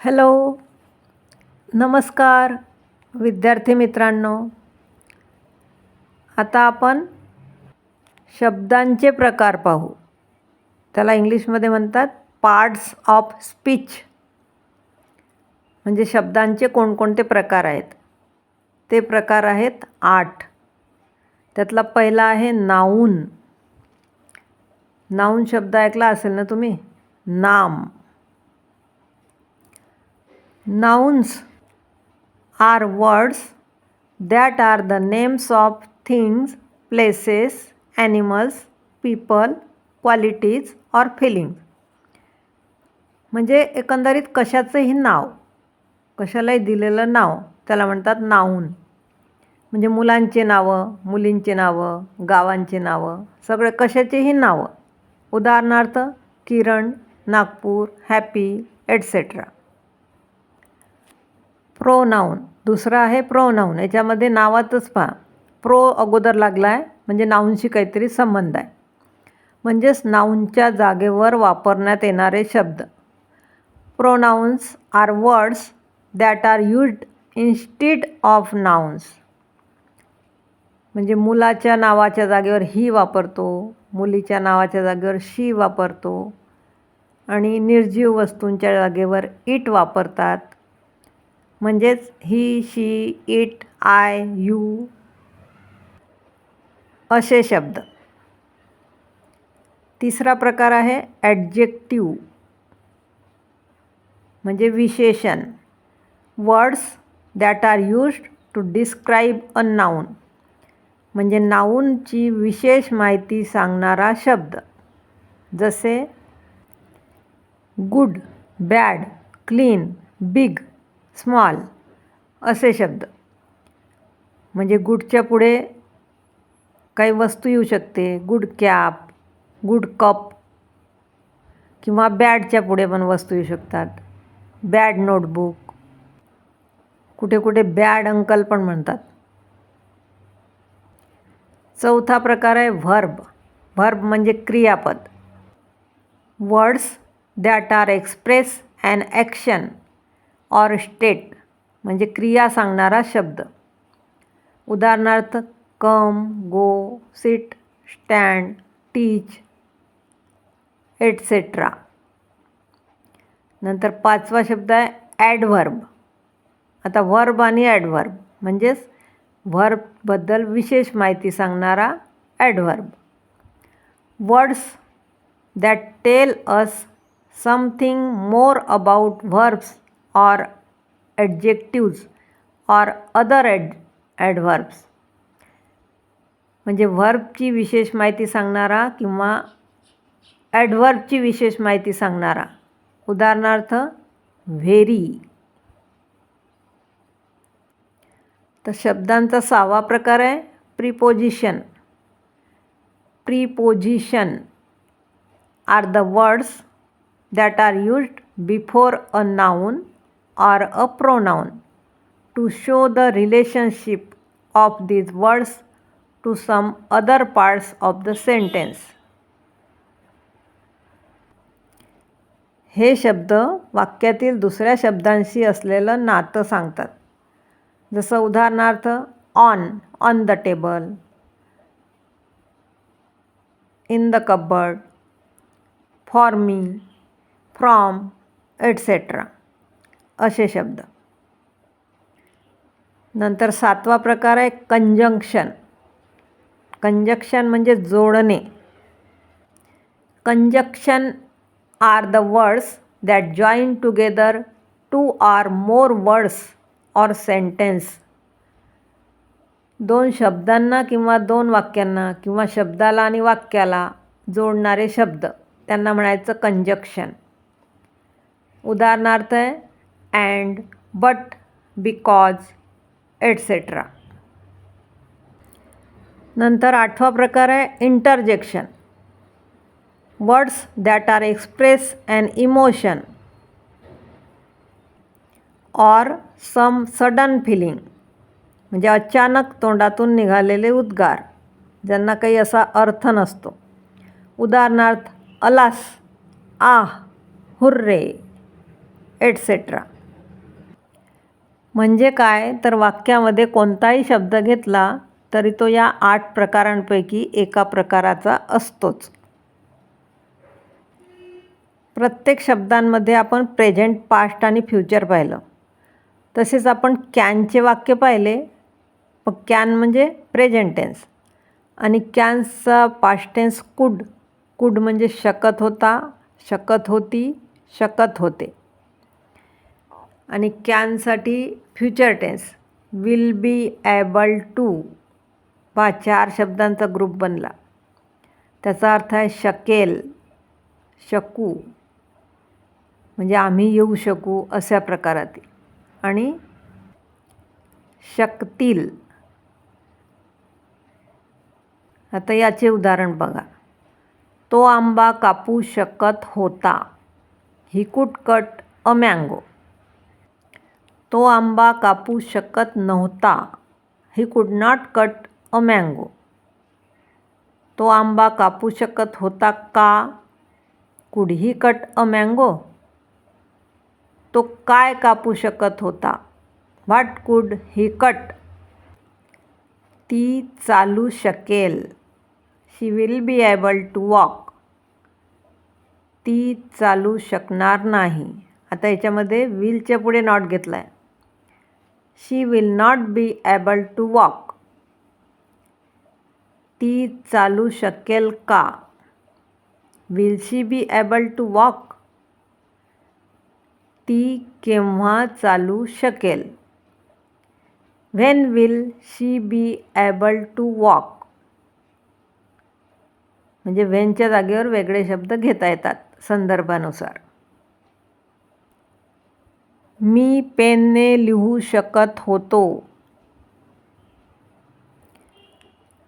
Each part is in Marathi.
हॅलो नमस्कार विद्यार्थी मित्रांनो. आता आपण शब्दांचे प्रकार पाहू. त्याला इंग्लिशमध्ये म्हणतात पार्ट्स ऑफ स्पीच म्हणजे शब्दांचे कोणकोणते प्रकार आहेत? ते प्रकार आहेत आठ. त्यातला पहिला आहे नाऊन नाऊन शब्द ऐकला असेल ना तुम्ही? नाम. Nouns are words that are the names of things places animals people qualities or feeling म्हणजे एकंदरीत कशाचंही नाव कशालाही दिलेलं नाव त्याला म्हणतात नाऊन म्हणजे मुलांचे नावं मुलींचे नावं गावांचे नावं सगळे कशाचेही नावं. उदाहरणार्थ Kiran Nagpur happy etcetera pronoun दुसरं आहे प्रो नाऊन याच्यामध्ये नावातच पहा. प्रो अगोदर लागला आहे म्हणजे नाऊनशी काहीतरी संबंध आहे. म्हणजेच नाऊनच्या जागेवर वापरण्यात येणारे शब्द. Pronouns are words that are used instead of nouns. म्हणजे मुलाच्या नावाच्या जागेवर ही वापरतो मुलीच्या नावाच्या जागेवर शी वापरतो आणि निर्जीव वस्तूंच्या जागेवर इट वापरतात. म्हणजेच he she it I you असे शब्द. तिसरा प्रकार आहे ॲडजेक्टिव म्हणजे विशेषण. Words that are used to describe a noun म्हणजे नाऊनची विशेष माहिती सांगणारा शब्द. जसे good bad clean big small असे शब्द. म्हणजे गुडच्या पुढे काही वस्तू येऊ शकते. गुड कॅप गुड कप किंवा बॅडच्या पुढे पण वस्तू येऊ शकतात. Bad notebook. कुठे कुठे बॅड अंकल पण म्हणतात. चौथा प्रकार आहे व्हर्ब व्हर्ब म्हणजे क्रियापद. Words that are express and action or state म्हणजे क्रिया सांगणारा शब्द. उदाहरणार्थ come go sit stand teach etcetera नंतर पाचवा शब्द आहे ॲडव्हर्ब आता व्हर्ब आणि ॲडव्हर्ब म्हणजेच व्हर्बबद्दल विशेष माहिती सांगणारा adverb words that tell us something more about verbs or adjectives or other ad adverbs. म्हणजे व्हर्बची विशेष माहिती सांगणारा किंवा ॲडव्हर्बची विशेष माहिती सांगणारा. उदाहरणार्थ व्हेरी तर शब्दांचा सहावा प्रकार आहे preposition preposition are the words that are used before a noun or a pronoun to show the relationship of these words to some other parts of the sentence. हे शब्द वाक्यातील दुसऱ्या शब्दांशी असलेलं नातं सांगतात जसं उदाहरणार्थ on on the table in the cupboard for me from etcetera असे शब्द. नंतर सातवा प्रकार आहे कंजंक्शन. कंजक्शन म्हणजे जोडणे. Conjunction are the words that join together two or more words or sentence. दोन शब्दांना किंवा दोन वाक्यांना किंवा शब्दाला आणि वाक्याला जोडणारे शब्द. त्यांना म्हणायचं कंजक्शन. उदाहरणार्थ आहे अँड बट बिकॉज़ एटसेट्रा नंतर आठवा प्रकार आहे interjection words that are express and emotion or some sudden feeling म्हणजे अचानक तोंडातून निघालेले उद्गार, ज्यांना काही असा अर्थ नसतो. उदाहरणार्थ, अलास, आह, हुर्रे एटसेट्रा म्हणजे काय? तर वाक्यामध्ये कोणताही शब्द घेतला तरी तो या आठ प्रकारांपैकी एका प्रकाराचा असतोच. प्रत्येक शब्दांमध्ये आपण प्रेझेंट पास्ट आणि फ्युचर पाहिलं. तसेच आपण कॅनचे वाक्य पाहिले. मग कॅन म्हणजे प्रेझेंट टेन्स आणि कॅन्सचा पास्ट टेन्स कुड. कुड म्हणजे शकत होता शकत होती शकत होते. आणि कॅनसाठी future tense. Will be able to पा चार शब्दांचा ग्रुप बनला. त्याचा अर्थ आहे शकेल शकू म्हणजे आम्ही येऊ शकू अशा प्रकारातील. आणि शकतील. आता याचे उदाहरण बघा. तो आंबा कापू शकत होता. ही कुटकट अ मँगो तो आंबा कापू शकत नव्हता. He could not cut a mango तो आंबा कापू शकत होता का? Could he cut a mango तो काय कापू शकत होता? व्हॉट कुड ही कट ती चालू शकेल. She will be able to walk ती चालू शकणार नाही. आता याच्यामध्ये विलच्या पुढे नॉट घेतला आहे she will not be able to walk ती चालू शकेल का? Will she be able to walk ती केव्हा चालू शकेल? When will she be able to walk म्हणजे व्हेनच्या जागेवर वेगळे शब्द घेता येतात संदर्भानुसार. मी पेनने लिहू शकत होतो.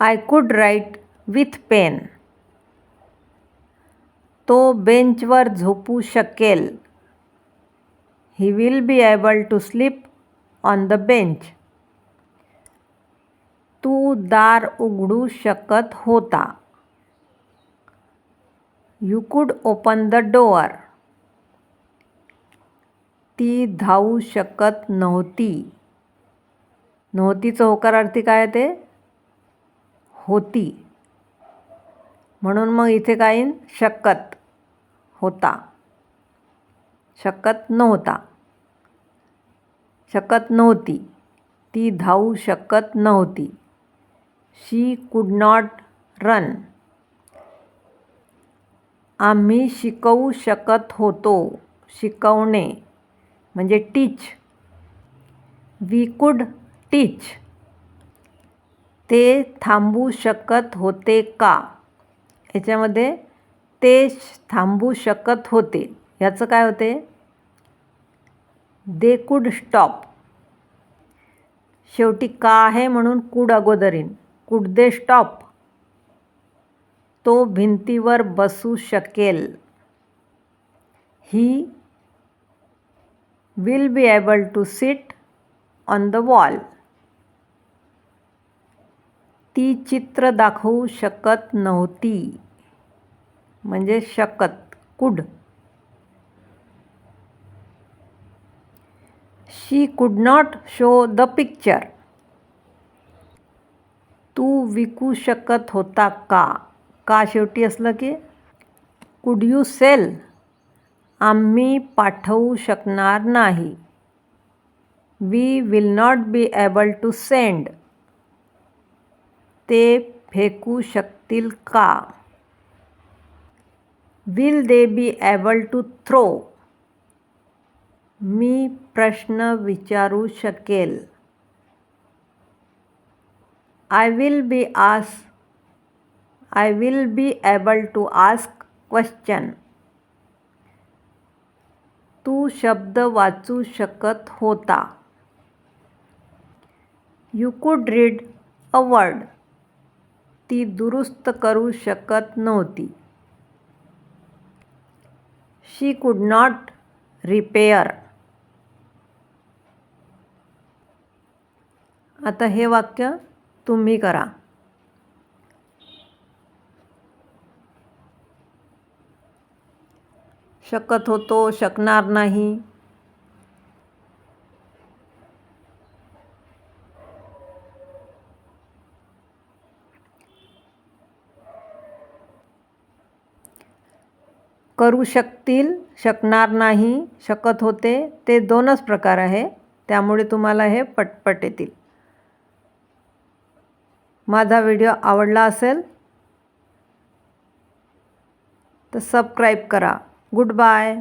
I could write with pain तो बेंचवर झोपू शकेल. He will be able to sleep on the bench तू दार उघडू शकत होता. यू कुड ओपन द डोअर ती धावू शकत नव्हती. नव्हतीचं होकारार्थी काय ते? होती. म्हणून मग इथे काय शकत होता. शकत नव्हता. शकत नव्हती. ती धावू शकत नव्हती. शी कुड नॉट रन. आम्ही शिकवू शकत होतो. शिकवणे. म्हणजे टीच वी कुड टीच ते थांबू शकत होते का? याच्यामध्ये ते थांबू शकत होते. याचं काय होते? दे कुड स्टॉप शेवटी का आहे म्हणून कुड अगोदरीन. कुड दे स्टॉप तो भिंतीवर बसू शकेल. He will be able to sit on the wall ती चित्र दाखवू शकत नव्हती. म्हणजे शकत, could. She could not show the picture तू विकू शकत होता का? का शेवटी असलं की? कुड यू सेल आम्ही पाठवू शकणार नाही. We will not be able to send ते फेकू शकतील का? Will they be able to throw मी प्रश्न विचारू शकेल. I will be ask I will be able to ask question तू शब्द वाचू शकत होता. यू कुड रीड अ वर्ड ती दुरुस्त करू शकत नव्हती. शी कुड नॉट रिपेअर आता हे वाक्य तुम्ही करा. शकत होतो शकणार नाही. करू शकतील शकणार नाही शकत होते ते दोनच प्रकार आहे. त्यामुळे तुम्हाला हे पटपट येतील. माझा व्हिडिओ आवडला असेल तर सबस्क्राईब करा. Good bye